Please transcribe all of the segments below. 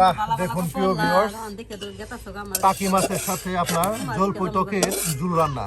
বাহ দেখুন প্রিয় ভিউয়ার্স টাকি মাছের সাথে আপনার জল পৈতকের জুল রান্না।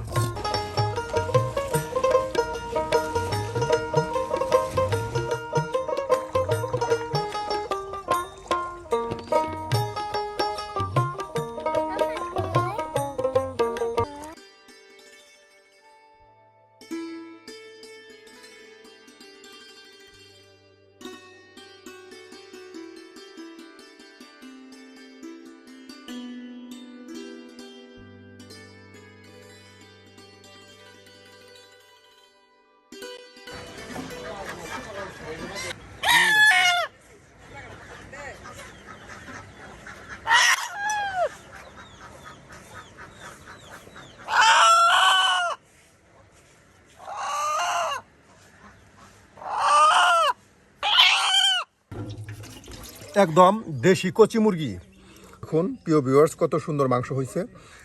একদম দেশি কচি মুরগি। দেখুন প্রিয় ভিউয়ার্স কত সুন্দর মাংস হয়েছে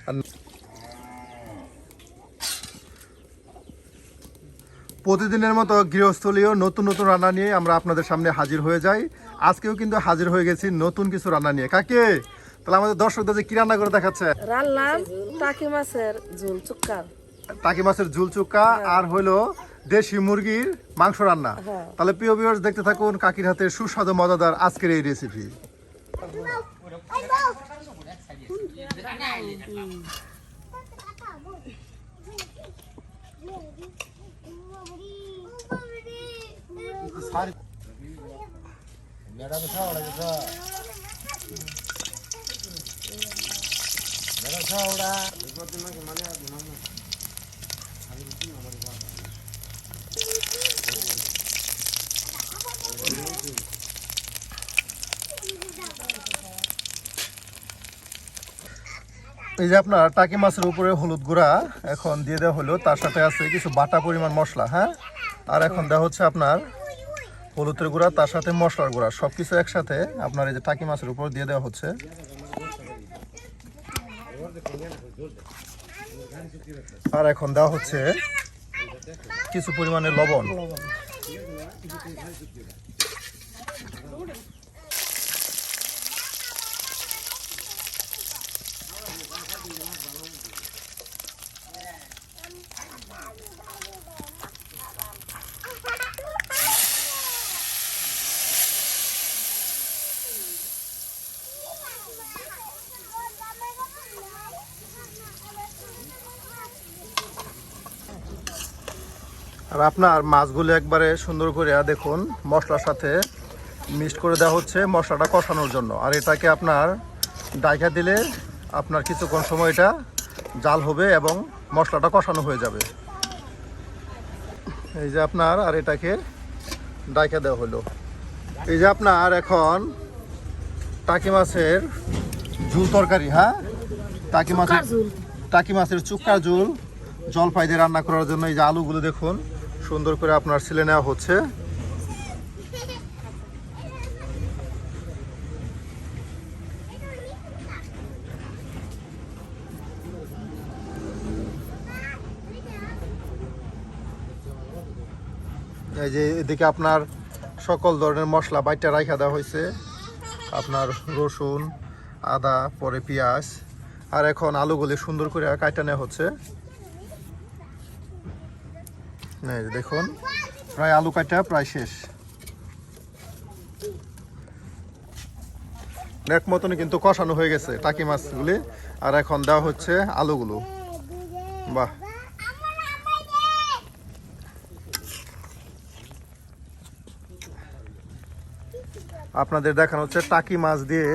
আর প্রতিদিনের মতো গৃহস্থলীয় নতুন নতুন রান্না নিয়ে আমরা আপনাদের সামনে হাজির হয়ে যাই। আজকেও কিন্তু হাজির হয়ে গেছি নতুন কিছু রান্না নিয়ে। কাকে? তাহলে আমাদের দর্শকদের যে কি রান্না করে দেখাচ্ছে? রান্নাম টাকি মাছের ঝোল চুক্কার টাকি মাছের ঝুল চুক্কা। আর হলো দেশি মুরগির মাংস রান্না হ্যাঁ। তাহলে প্রিয় ভিউয়ার্স দেখতে থাকুন কাকির হাতে সুস্বাদু মজাদার আজকের এই রেসিপি এই যে আপনার টাকি মাছের উপরে হলুদ গুঁড়া এখন দিয়ে দেওয়া হলো, তার সাথে আছে কিছু বাটা পরিমাণ মশলা হ্যাঁ? আর এখন দেওয়া হচ্ছে আপনার হলুদের গুঁড়া, তার সাথে মশলার গুঁড়া সব কিছু একসাথে আপনার এই যে টাকি মাছের উপর দিয়ে দেওয়া হচ্ছে। আর এখন দেওয়া হচ্ছে কিছু পরিমাণে লবণ। আর আপনার মাছগুলো একবারে সুন্দর করে দেখুন, মশলার সাথে মিক্সড করে দেওয়া হচ্ছে মশলাটা কষানোর জন্য। আর এটাকে আপনার ডাইকা দিলে আপনার কিছুক্ষণ সময় এটা জাল হবে এবং মশলাটা কষানো হয়ে যাবে। এই যে আপনার আর এটাকে ডাইকা দেওয়া হলো। এই যে আপনার এখন টাকি মাছের ঝুল তরকারি হ্যাঁ? টাকি মাছের টাকি মাছের চুক্কা ঝুল জলপাই দিয়ে রান্না করার জন্য এই যে আলুগুলো দেখুন সুন্দর করে আপনার ছেলে নেওয়া হচ্ছে। এই যে এদিকে আপনার সকল ধরনের মশলা বাইটা রাখা দেওয়া হয়েছে। আপনার রসুন, আদা, পরে পেঁয়াজ, আর এখন আলুগুলি সুন্দর করে কাটা নেওয়া হচ্ছে। দেখুন, প্রায় আলু কাটা প্রায় শেষ। এক মতন কিন্তু কষানো হয়ে গেছে টাকি মাছগুলি, আর এখন দেওয়া হচ্ছে আলুগুলো। বাহ। আপনাদের দেখানো হচ্ছে টাকি মাছ দিয়ে,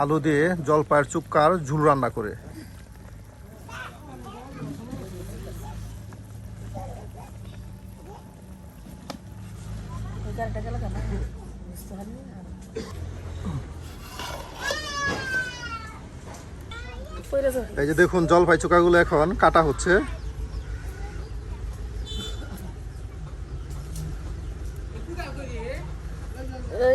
আলু দিয়ে জলপাইয়ের চুক্কার, ঝুল রান্না করে। এই যে দেখুন, জলপাই চুকাগুলো এখন কাটা হচ্ছে।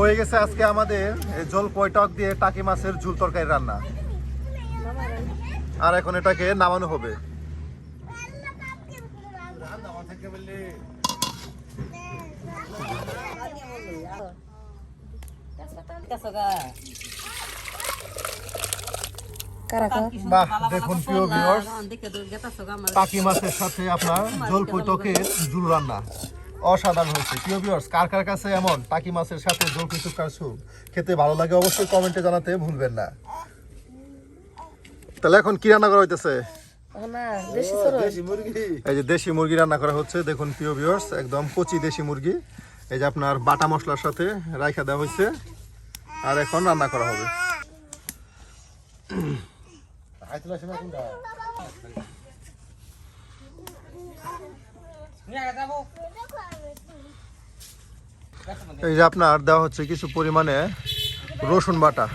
হয়ে গেছে আজকে আমাদের এই জল পয়টক দিয়ে টাকি মাছের ঝুল তরকারি রান্না। আর এখন এটাকে নামানো হবে। দেখুন প্রিয় ভিউয়ার্স টাকি মাছের সাথে আপনার জল পৈটকের ঝুল রান্না। অসাধারণ হয়েছে। প্রিয় ভিউয়ার্স কার কার কাছে এমন টাকি মাছের সাথে জল পৈটকার স্যুপ খেতে ভালো লাগে অবশ্যই কমেন্টে জানাতে ভুলবেন না। তাহলে এখন কি রান্না করা হইতেছে? না দেশি সরো এই যে দেশি মুরগি রান্না করা হচ্ছে দেখুন প্রিয় ভিউয়ার্স একদম কচি দেশি মুরগি। এই যে আপনার বাটা মশলার সাথে রাইখা দেওয়া হয়েছে আর এখন রান্না করা হবে। এই যে আপনার দেওয়া হচ্ছে কিছু পরিমাণে রসুন বাটা,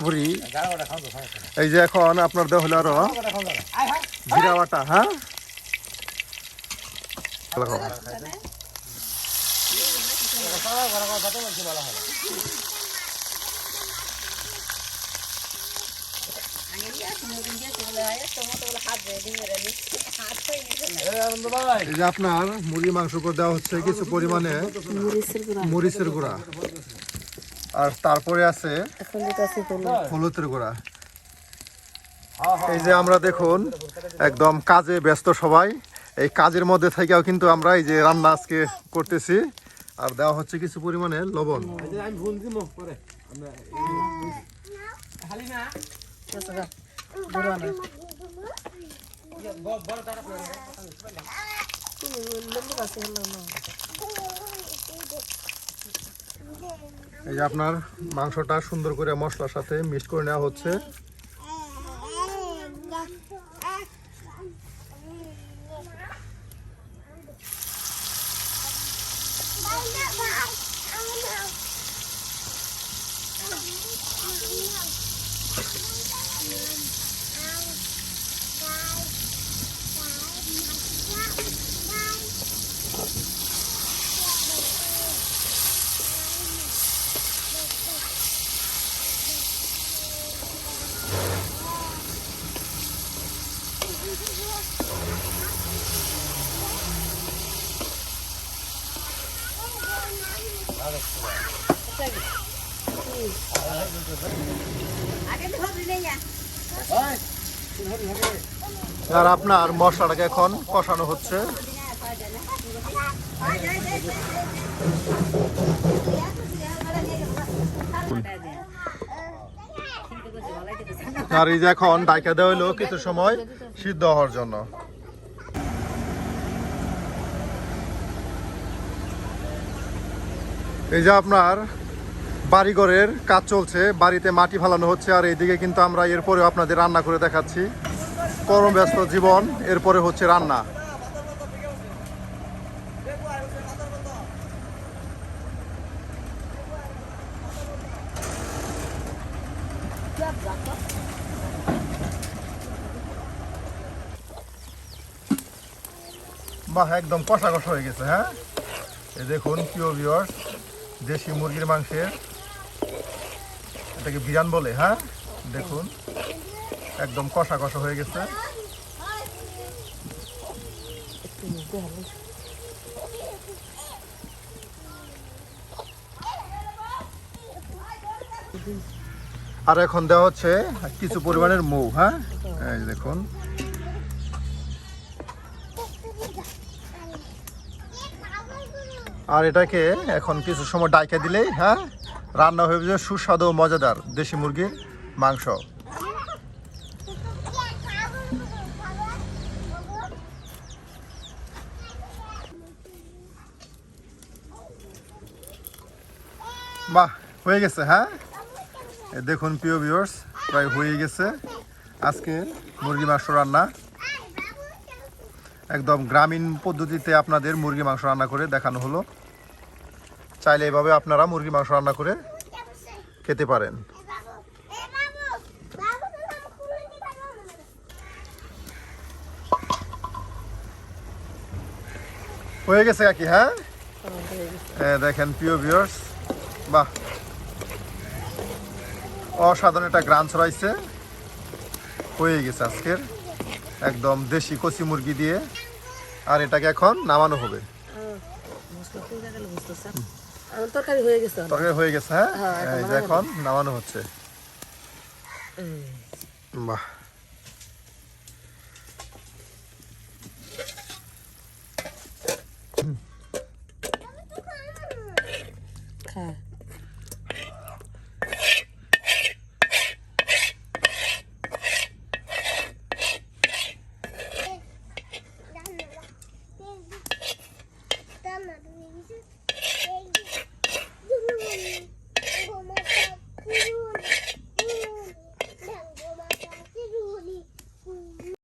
পুরি। এই যে এখন আপনার দেওয়া হলো আরও জিরা বাটা হ্যাঁ? ভালো এই যে আপনার মুরগি মাংস করে দেওয়া হচ্ছে কিছু পরিমাণে মরিচের গুঁড়া। আর তারপরে আছে হলুদের গুঁড়া। এই যে আমরা দেখুন একদম কাজে ব্যস্ত সবাই। এই কাজের মধ্যে থেকেও কিন্তু আমরা এই যে রান্না আজকে করতেছি। আর দেওয়া হচ্ছে কিছু পরিমাণে লবণ। না। এই আপনার মাংসটা সুন্দর করে মশলার সাথে মিক্স করে নেওয়া হচ্ছে। আর আপনার মশলাটাকে এখন কষানো হচ্ছে। আর এই যে এখন ডাইকা দেওয়া হলো কিছু সময় সিদ্ধ হওয়ার জন্য। এই যে আপনার বাড়িঘরের কাজ চলছে, বাড়িতে মাটি ফালানো হচ্ছে, আর এইদিকে কিন্তু আমরা এরপরে আপনাদের রান্না করে দেখাচ্ছি। কর্মব্যস্ত জীবন, এরপরে হচ্ছে রান্না। বাহ, একদম কষা কষা হয়ে গেছে হ্যাঁ? এই দেখুন প্রিয় ভিউয়ার্স দেশি মুরগির মাংসের এটাকে বিরান বলে হ্যাঁ? দেখুন, একদম কষা কষা হয়ে গেছে। আর এখন দেওয়া হচ্ছে কিছু পরিমাণের মৌ হ্যাঁ? দেখুন। আর এটাকে এখন কিছু সময় ডাইকা দিলেই হ্যাঁ? রান্না হয়ে যাবে সুস্বাদু মজাদার দেশি মুরগির মাংস। বাহ, হয়ে গেছে হ্যাঁ? দেখুন, প্রিয় ভিউয়ার্স প্রায় হয়ে গেছে আজকে মুরগি মাংস রান্না। একদম গ্রামীণ পদ্ধতিতে আপনাদের মুরগি মাংস রান্না করে দেখানো হলো। চাইলে এভাবে আপনারা মুরগি মাংস রান্না করে খেতে পারেন। হয়ে গেছে কাকি হ্যাঁ? হ্যাঁ দেখেন পিও বিয়ার্স বাহ। অসাধারণ একটা গ্রান ছড়াইছে। হয়ে গেছে আজকের একদম দেশি কচি মুরগি দিয়ে। আর এটাকে এখন নামানো হবে। তরকারি হয়ে গেছে তরকারি হয়ে গেছে হ্যাঁ? হ্যাঁ এখন নামানো হচ্ছে। বাহ।